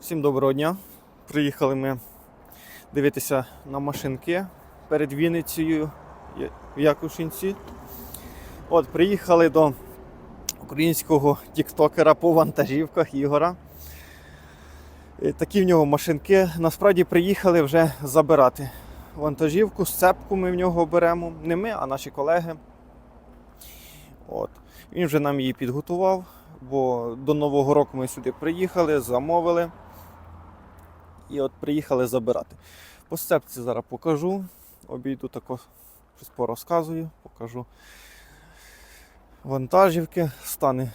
Всім доброго дня. Приїхали ми дивитися на машинки перед Вінницею в Якушинці. От, приїхали до українського тіктокера по вантажівках Ігора. Такі в нього машинки. Насправді приїхали вже забирати вантажівку, сцепку ми в нього беремо. Не ми, а наші колеги. От. Він вже нам її підготував, бо до Нового року ми сюди приїхали, замовили. І от приїхали забирати. По сцепці зараз покажу. Обійду тако щось порозказую, покажу. Вантажівки, стани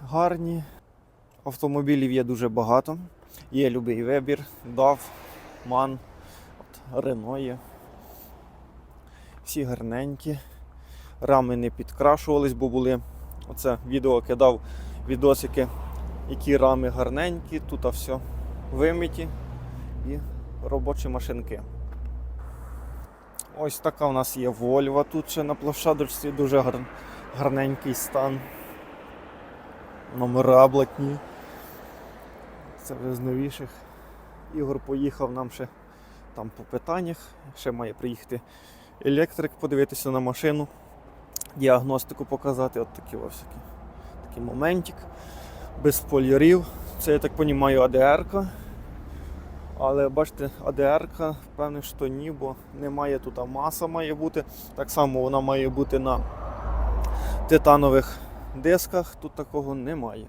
гарні. Автомобілів є дуже багато. Є любий вибір, DAF, MAN, от, Renault є. Всі гарненькі. Рами не підкрашувались, бо були. Оце відео кидав відосики, які рами гарненькі, тут все вимиті і робочі машинки. Ось така у нас є Вольва тут ще на площадочці, дуже гар... гарненький стан. Номера блатні. Це вже з новіших. Ігор поїхав нам ще там по питаннях. Ще має приїхати електрик, подивитися на машину, діагностику показати. От такі ось. Такий моментик. Без полірів. Це, я так розумію, АДР-ка. Але бачите, АДР, певне, що ні, бо немає тут а маса має бути. Так само вона має бути на титанових дисках, тут такого немає.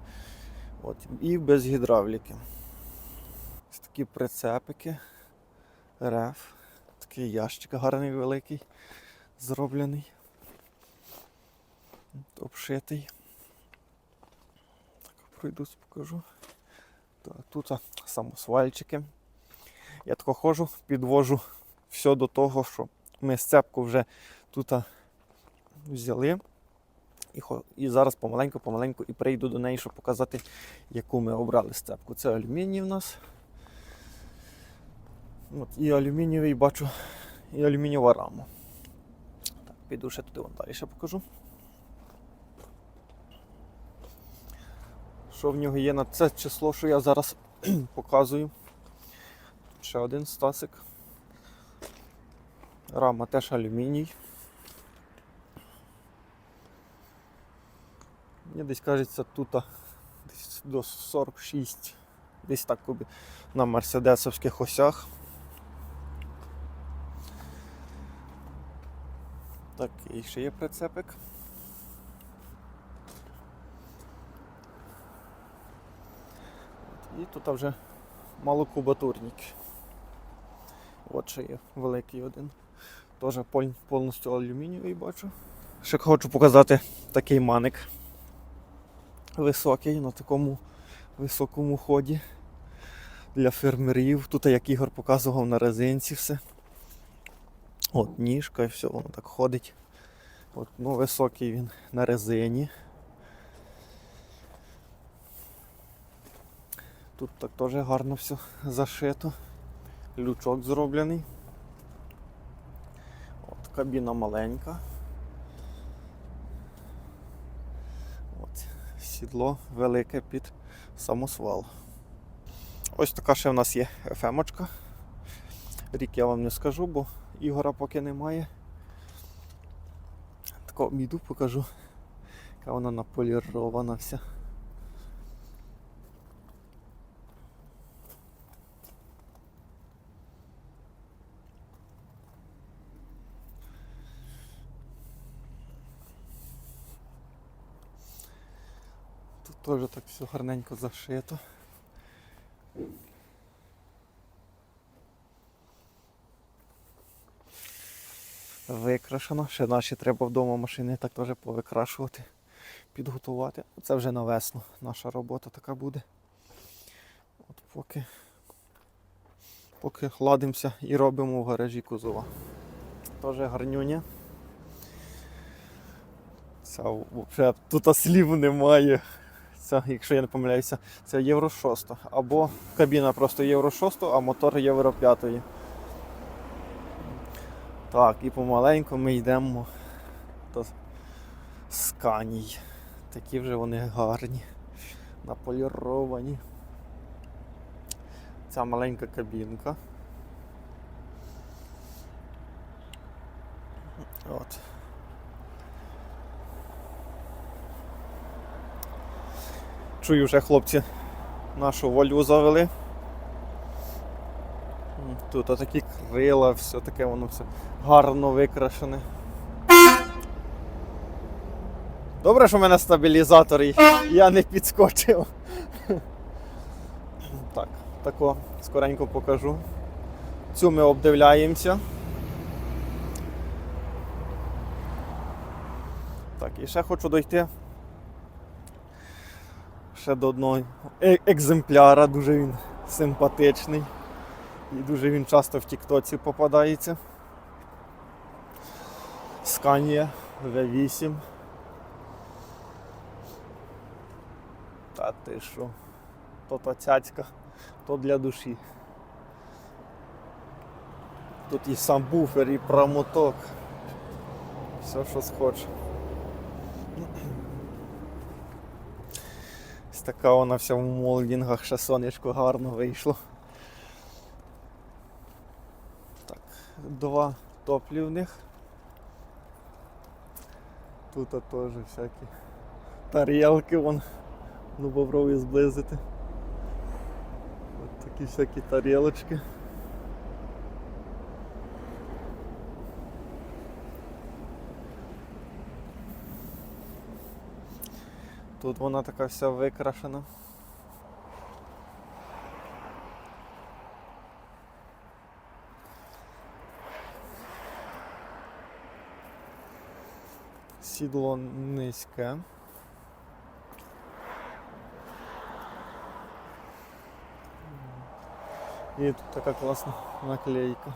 От, і без гідравліки. Ось такі прицепики. Реф. Такий ящик гарний великий, зроблений. Обшитий. Так, пройдусь, покажу. Так, тут самосвальчики. Я тако ходжу, підвожу все до того, що ми сцепку вже тут взяли. І, і зараз помаленьку-помаленьку і прийду до неї, щоб показати, яку ми обрали сцепку. Це алюміній в нас. От, і алюмінієвий бачу, і алюмінієва рама. Так, піду ще туди вон далі ще покажу. Що в нього є на це число, що я зараз показую. Ще один стасик. Рама теж алюміній. Мені десь кажеться тут десь до 46, десь так на мерседесовських осях. Так, і ще є прицепик. І тут вже малокубатурник. От ще є великий один. Теж повністю алюмінієвий бачу. Ще хочу показати такий маник. Високий на такому високому ході для фермерів. Тут, як Ігор показував на резинці все. От ніжка і все, воно так ходить. От, ну, високий він на резині. Тут так теж гарно все зашито. Лючок зроблений. От кабіна маленька. От, сідло велике під самосвал. Ось така ще в нас є FM-очка. Рік я вам не скажу, бо Ігора поки немає. Тако обійду, покажу, яка вона наполірована вся. Теж так все гарненько зашито. Викрашено. Ще наші треба вдома машини так теж повикрашувати, підготувати. Це вже на весну наша робота така буде. От поки, поки ладимося і робимо в гаражі кузова. Теж гарнюня. Це взагалі тут слів немає. Це, якщо я не помиляюся, це Євро 6. Або кабіна просто Євро 6, а мотор Євро 5. Так, і помаленьку ми йдемо до сканій. Такі вже вони гарні, наполіровані. Ця маленька кабінка. От. Чую, вже хлопці нашу вольву завели. Тут такі крила, все таке воно все гарно викрашене. Добре, що в мене стабілізатор і я не підскочив. Так, тако скоренько покажу. Цю ми обдивляємося. Так, і ще хочу дойти ще до одного е- екземпляра, дуже він симпатичний. І дуже він часто в Тіктоці попадається. Scania V8. Та ти що? То та цяцька, то для душі. Тут і сам буфер, і промоток. Все, що схоче. Ось така вона вся в молдінгах, ще сонечко гарно вийшло. Так, два топлівних. Тут теж всякі тарілки вон. Ну попробуй зблизити. Ось такі всякі тарілочки. Тут вона така вся викрашена. Сідло низьке. І тут така класна наклейка.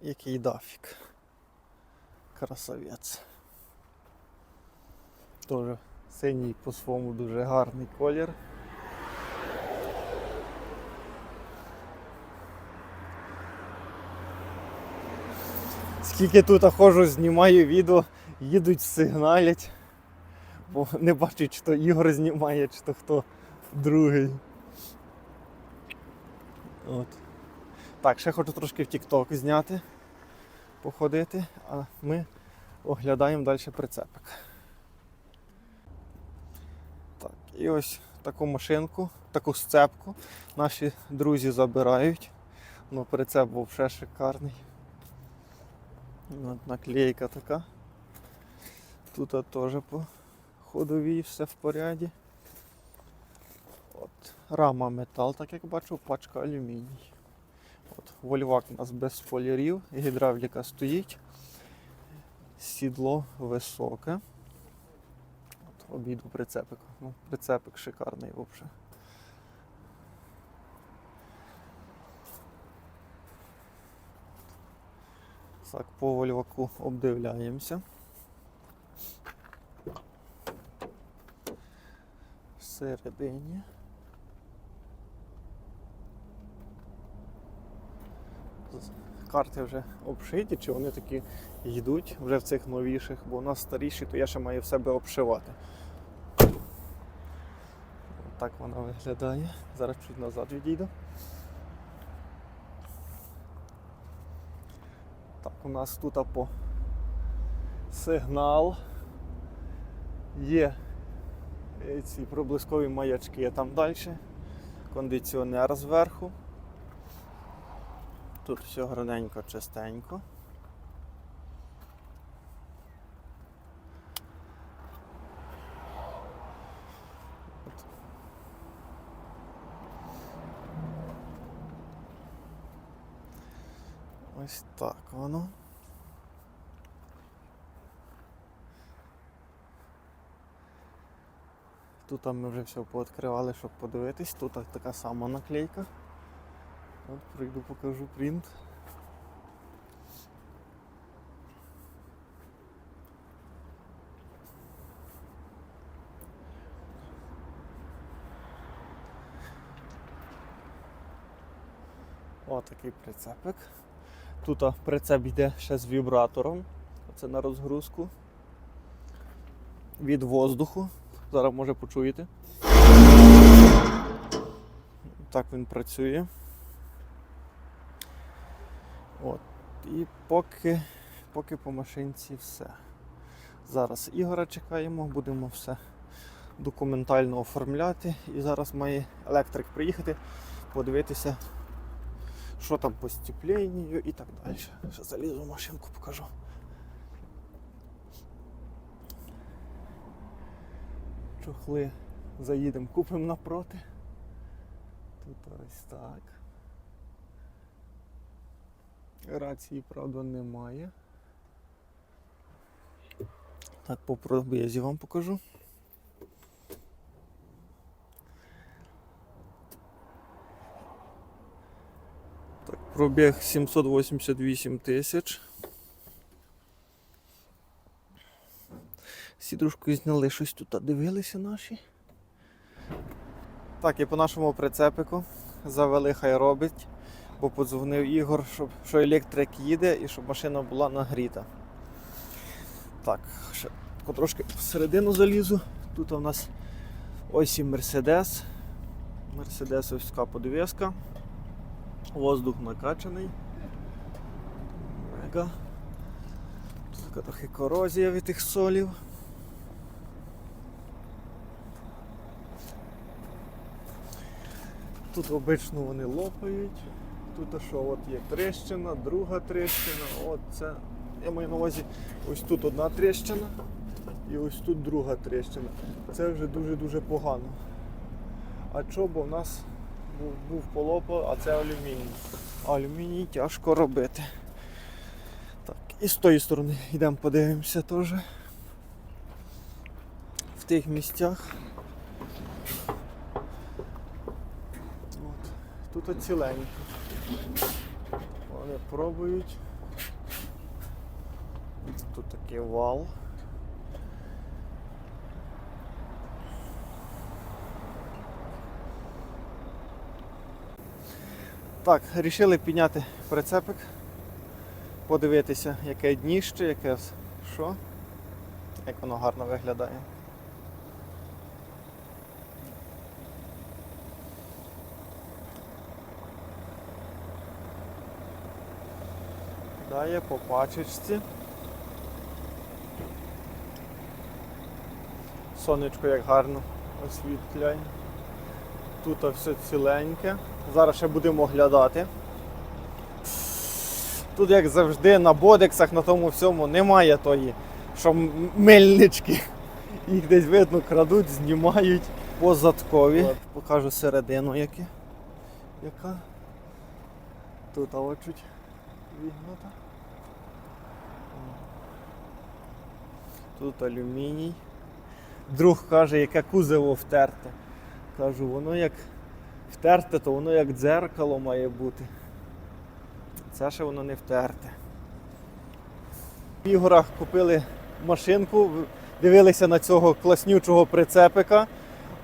Який дафік. Красавець. Тоже синій по-своєму дуже гарний колір. Скільки тут ходжу, знімаю відео, їдуть сигналять, бо не бачать, чи то Ігор знімає, чи то хто другий. От. Так, ще хочу трошки в TikTok зняти, походити, а ми оглядаємо далі прицепик. Так, і ось таку машинку, таку сцепку наші друзі забирають. Ну, прицеп був ще шикарний. От наклейка така. Тут теж по ходовій все в поряді. От, рама метал, так як бачу, пачка алюміній. Вольвак у нас без спойлерів, гідравліка стоїть, сідло високе. От, обійду прицепик. Ну, прицепик шикарний взагалі. Так, по вольваку обдивляємося. Всередині. Карти вже обшиті, чи вони такі йдуть вже в цих новіших, бо у нас старіші, то я ще маю в себе обшивати. Так вона виглядає. Зараз чуть назад відійду. Так, у нас тут по сигнал. Є ці проблискові маячки там далі. Кондиціонер зверху. Тут все гарненько, чистенько. Ось так воно. Тут ми вже все пооткривали, щоб подивитись. Тут така сама наклейка. От прийду покажу принт. О, такий прицепик. Тут прицеп йде ще з вібратором. Оце на розгрузку. від воздуху. Зараз може почуєте. Так він працює. От. І поки, поки по машинці все. Зараз Ігора чекаємо, будемо все документально оформляти. І зараз має електрик приїхати, подивитися, що там по стіпленню і так далі. Ще залізу в машинку покажу. Чохли заїдемо, купимо напроти. Тут ось так. Рації, правда, немає. Так, по пробізі вам покажу. Так, пробіг 788 тисяч. Сідружкою зняли щось тут дивилися наші. Так, і по нашому прицепику завели, хай робить, бо подзвонив Ігор, щоб, що електрик їде і щоб машина була нагріта. Так, ще трошки всередину залізу. Тут у нас ось і Мерседес. Мерседесовська подвеска. Воздух накачаний. Мега. Така трохи корозія від тих солів. Тут обично вони лопають. Тут що от є трещина, друга трещина. От це. Я маю на увазі ось тут одна трещина і ось тут друга трещина. Це вже дуже-дуже погано. А що, бо в нас був, був полопа, а це алюміній. Алюміній тяжко робити. Так, і з тої сторони йдемо подивимося теж. В тих місцях. От. Тут от ціленько. Вони пробують. Тут такий вал. Так, рішили підняти прицепик, подивитися, яке дніще, яке що, як воно гарно виглядає. Дає по пачечці. Сонечко як гарно освітляє. Тут все ціленьке. Зараз ще будемо оглядати. Тут, як завжди, на бодексах, на тому всьому немає тої, що мельнички. Їх десь видно, крадуть, знімають позадкові. Покажу середину яка. Тут а чуть вігнута. Тут алюміній. Друг каже, яке кузово втерте. Кажу, воно як втерте, то воно як дзеркало має бути. Це ще воно не втерте. В Ігора купили машинку, дивилися на цього класнючого прицепика,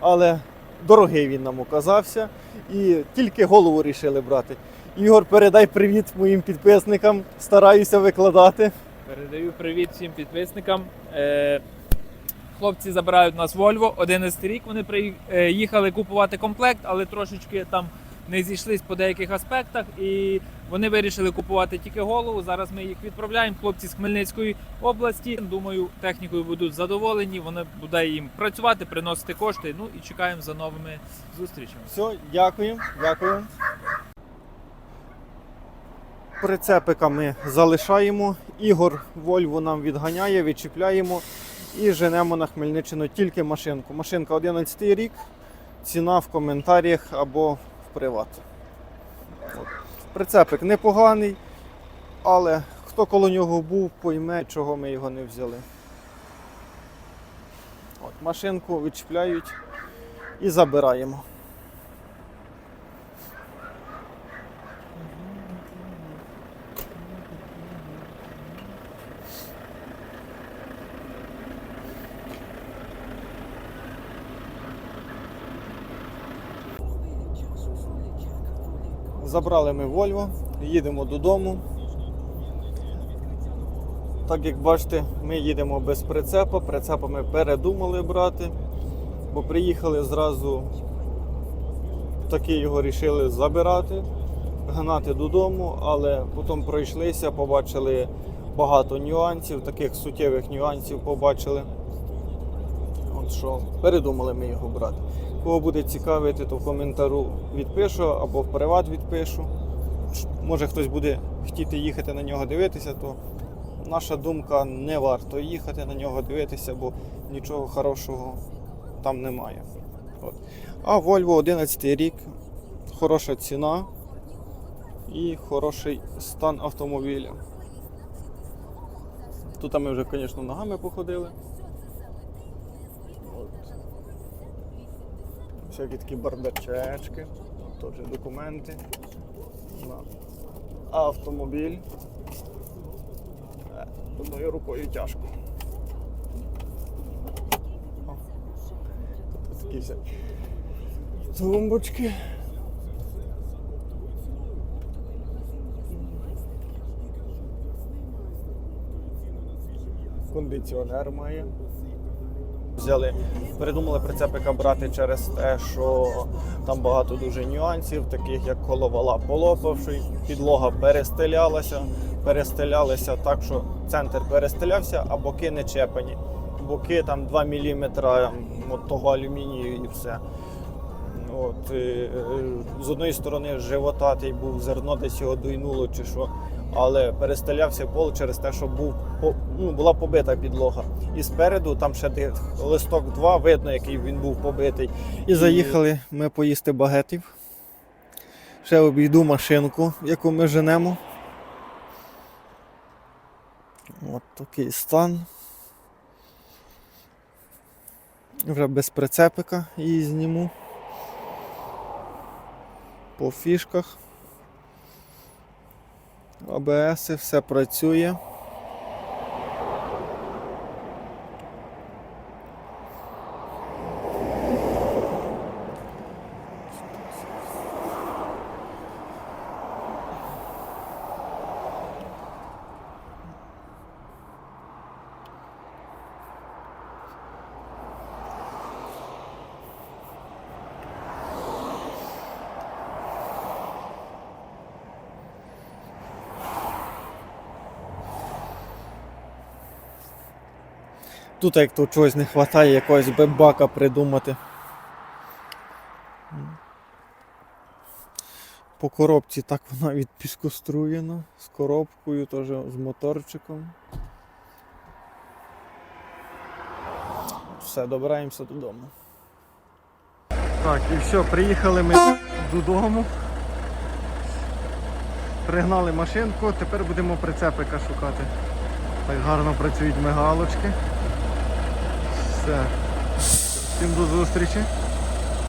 але дорогий він нам оказався і тільки голову рішили брати. Ігор, передай привіт моїм підписникам, стараюся викладати. Передаю привіт всім підписникам. Е, Хлопці забирають нас Volvo. 11 рік вони приїхали купувати комплект, але трошечки там не зійшлись по деяких аспектах. І вони вирішили купувати тільки голову. Зараз ми їх відправляємо. Хлопці з Хмельницької області. Думаю, технікою будуть задоволені. Вони буде їм працювати, приносити кошти. Ну і чекаємо за новими зустрічами. Все, дякую, дякую. Прицепика ми залишаємо. Ігор Вольву нам відганяє, відчіпляємо і женемо на Хмельниччину тільки машинку. Машинка 11 рік, ціна в коментарях або в приват. От. Прицепик непоганий, але хто коло нього був, пойме, чого ми його не взяли. От, машинку відчіпляють і забираємо. Забрали ми Вольво, їдемо додому. Так як бачите, ми їдемо без прицепа, прицепа ми передумали брати, бо приїхали зразу, таки його рішили забирати, гнати додому, але потім пройшлися, побачили багато нюансів, таких суттєвих нюансів побачили. От що, передумали ми його брати. Кого буде цікавити, то в коментару відпишу або в приват відпишу. Може хтось буде хотіти їхати на нього дивитися, то наша думка не варто їхати на нього дивитися, бо нічого хорошого там немає. От. А Volvo 11 рік, хороша ціна і хороший стан автомобіля. Тут ми вже, звісно, ногами походили. Всякі такі бардачечки, же документи на автомобіль. Е, Одною рукою тяжко. О, такі тумбочки. Кондиціонер має. Взяли, передумали прицепика брати через те, що там багато дуже нюансів, таких як коловала полопавши, підлога перестелялася, перестелялася так, що центр перестелявся, а боки не чепані. Боки там 2 мм того алюмінію і все. От, е, е, з одної сторони живота той був зерно, десь його дуйнуло чи що. Але перестелявся пол через те, що був ну, була побита підлога. І спереду там ще листок 2, видно, який він був побитий. І заїхали ми поїсти багетів. Ще обійду машинку, яку ми женемо. От такий стан. Вже без прицепика її зніму. По фішках. АБС, все працює. Тут як то чогось не вистачає, якогось бебака придумати. По коробці так вона відпіскоструєна, з коробкою, теж з моторчиком. Все, добираємося додому. Так, і все, приїхали ми додому. Пригнали машинку, тепер будемо прицепика шукати. Так гарно працюють мигалочки. Все. Всім до зустрічі.